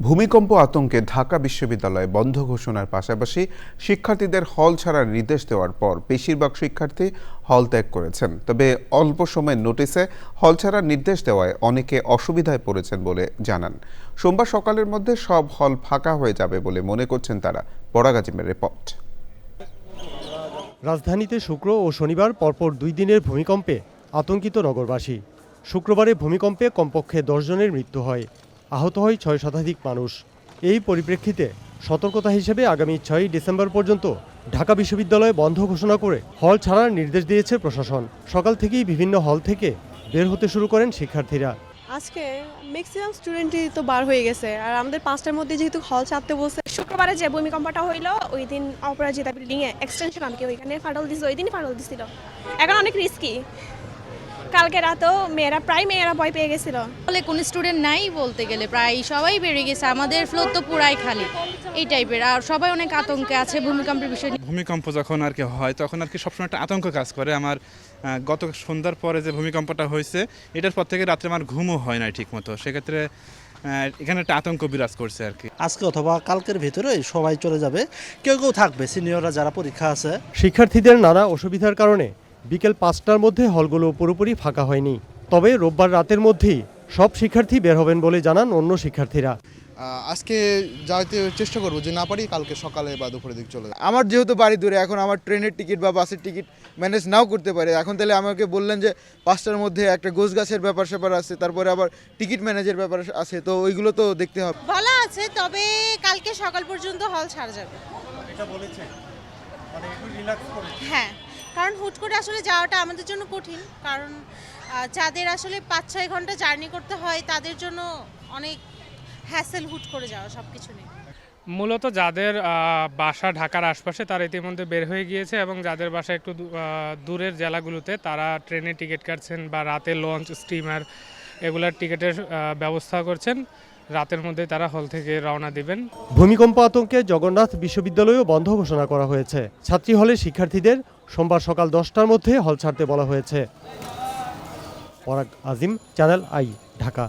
ভূমিকম্প আতঙ্কে ঢাকা বিশ্ববিদ্যালয় বন্ধ ঘোষণার পাশাপাশি শিক্ষার্থীদের হল ছাড়ার নির্দেশ দেওয়ার পর বেশিরভাগ শিক্ষার্থী হল ত্যাগ করেছেন। তবে অল্প সময়ের নোটিসে হল ছাড়ার নির্দেশ দেওয়ায় অনেকে অসুবিধায় পড়েছেন বলে জানান। সোমবার সকালের মধ্যে সব হল ফাঁকা হয়ে যাবে বলে মনে করছেন তারা। বড়াগাজিমের রিপোর্ট। রাজধানীতে শুক্র ও শনিবার পরপর দুই দিনের ভূমিকম্পে আতঙ্কিত নগরবাসী। শুক্রবারে ভূমিকম্পে কমপক্ষে দশ জনের মৃত্যু হয়। আহত হয় ছয় শতাধিক মানুষ। এই পরিপ্রেক্ষিতে সতর্কতা হিসেবে আগামী ছয়ই ডিসেম্বর পর্যন্ত ঢাকা বিশ্ববিদ্যালয় বন্ধ ঘোষণা করে হল ছাড়ার নির্দেশ দিয়েছে প্রশাসন। সকাল থেকেই বিভিন্ন হল থেকে বের হতে শুরু করেন শিক্ষার্থীরা। আজকে ম্যাক্সিমাম স্টুডেন্টই তো বার হয়ে গেছে। আর আমাদের পাঁচটার মধ্যে যেহেতু হল ছাড়তে বলছে, শুক্রবারে যে ভূমিকম্পটা হইল, ওই দিন অপরাজিতা বিল্ডিং এ এক্সটেনশন আমাকে ওইখানে ফাটল দিছে, ওই দিনই ফাটল দিছিল। এখন অনেক রিস্কি কালকে রাতেও মেয়েরা প্রায় মেয়েরা ভয় পেয়ে গেছিল। বলে কোনো স্টুডেন্ট নাই বলতে গেলে প্রায় সবাই বেড়ে গেছে আমাদের ফ্লোর তো পুরাই খালি। এই টাইপের আর সবাই অনেক আতঙ্কে আছে ভূমিকম্পের বিষয় ভূমিকম্প যখন আর কি হয় তখন আর কি সবসময় একটা আতঙ্ক কাজ করে। আমার গত সন্ধ্যার পরে যে ভূমিকম্পটা হয়েছে এটার পর থেকে রাত্রে আমার ঘুমও হয় না ঠিক মতো সেক্ষেত্রে এখানে একটা আতঙ্ক বিরাজ করছে আর কি। আজকে অথবা কালকের ভেতরে সবাই চলে যাবে কেউ কেউ থাকবে সিনিয়ররা যারা পরীক্ষা আছে। শিক্ষার্থীদের নানা অসুবিধার কারণে বিকেল পাঁচটার মধ্যে হলগুলো পুরোপুরি ফাঁকা হয়নি। তবে রোববার রাতের মধ্যেই সব শিক্ষার্থী বের হবেন বলে জানান অন্য শিক্ষার্থীরা। আজকে যাইতে চেষ্টা করব যে না পারি কালকে সকালে বা দুপুরের দিক চলে যাব আমার যেহেতু বাড়ি দূরে এখন আমার ট্রেনের টিকিট বা বাসের টিকিট ম্যানেজ নাও করতে পারে। এখন তাহলে আমাকে বললেন যে পাঁচটার মধ্যে একটা গোছ গাছের ব্যাপার স্যাপার আছে তারপরে আবার টিকিট ম্যানেজের ব্যাপার আছে তো ওইগুলো তো দেখতে হবে। বলা আছে তবে কালকে সকাল পর্যন্ত হল ছাড়া যাবে। হ্যাঁ। কারণ হুট করে আসলে যাওয়াটা আমাদের জন্য কঠিন, কারণ যাদের আসলে পাঁচ ছয় ঘণ্টা জার্নি করতে হয়, তাদের জন্য অনেক হ্যাসেল হুট করে যাওয়া সব কিছু নিয়ে। মূলত যাদের বাসা ঢাকার আশপাশে, তারা ইতিমধ্যে বের হয়ে গিয়েছে এবং যাদের বাসা একটু দূরের জেলাগুলোতে, তারা ট্রেনে টিকিট কাটছেন বা রাতে লঞ্চ স্টিমার এগুলার টিকিটের ব্যবস্থা করছেন। রাতের মধ্যে তারা হল থেকে রওনা দিবেন। ভূমিকম্প আতঙ্কে জগন্নাথ বিশ্ববিদ্যালয়ও বন্ধ ঘোষণা করা হয়েছে। ছাত্রী হলে শিক্ষার্থীদের সোমবার সকাল দশটার মধ্যে হল ছাড়তে বলা হয়েছে। পরাগ আজিম, চ্যানেল আই, ঢাকা।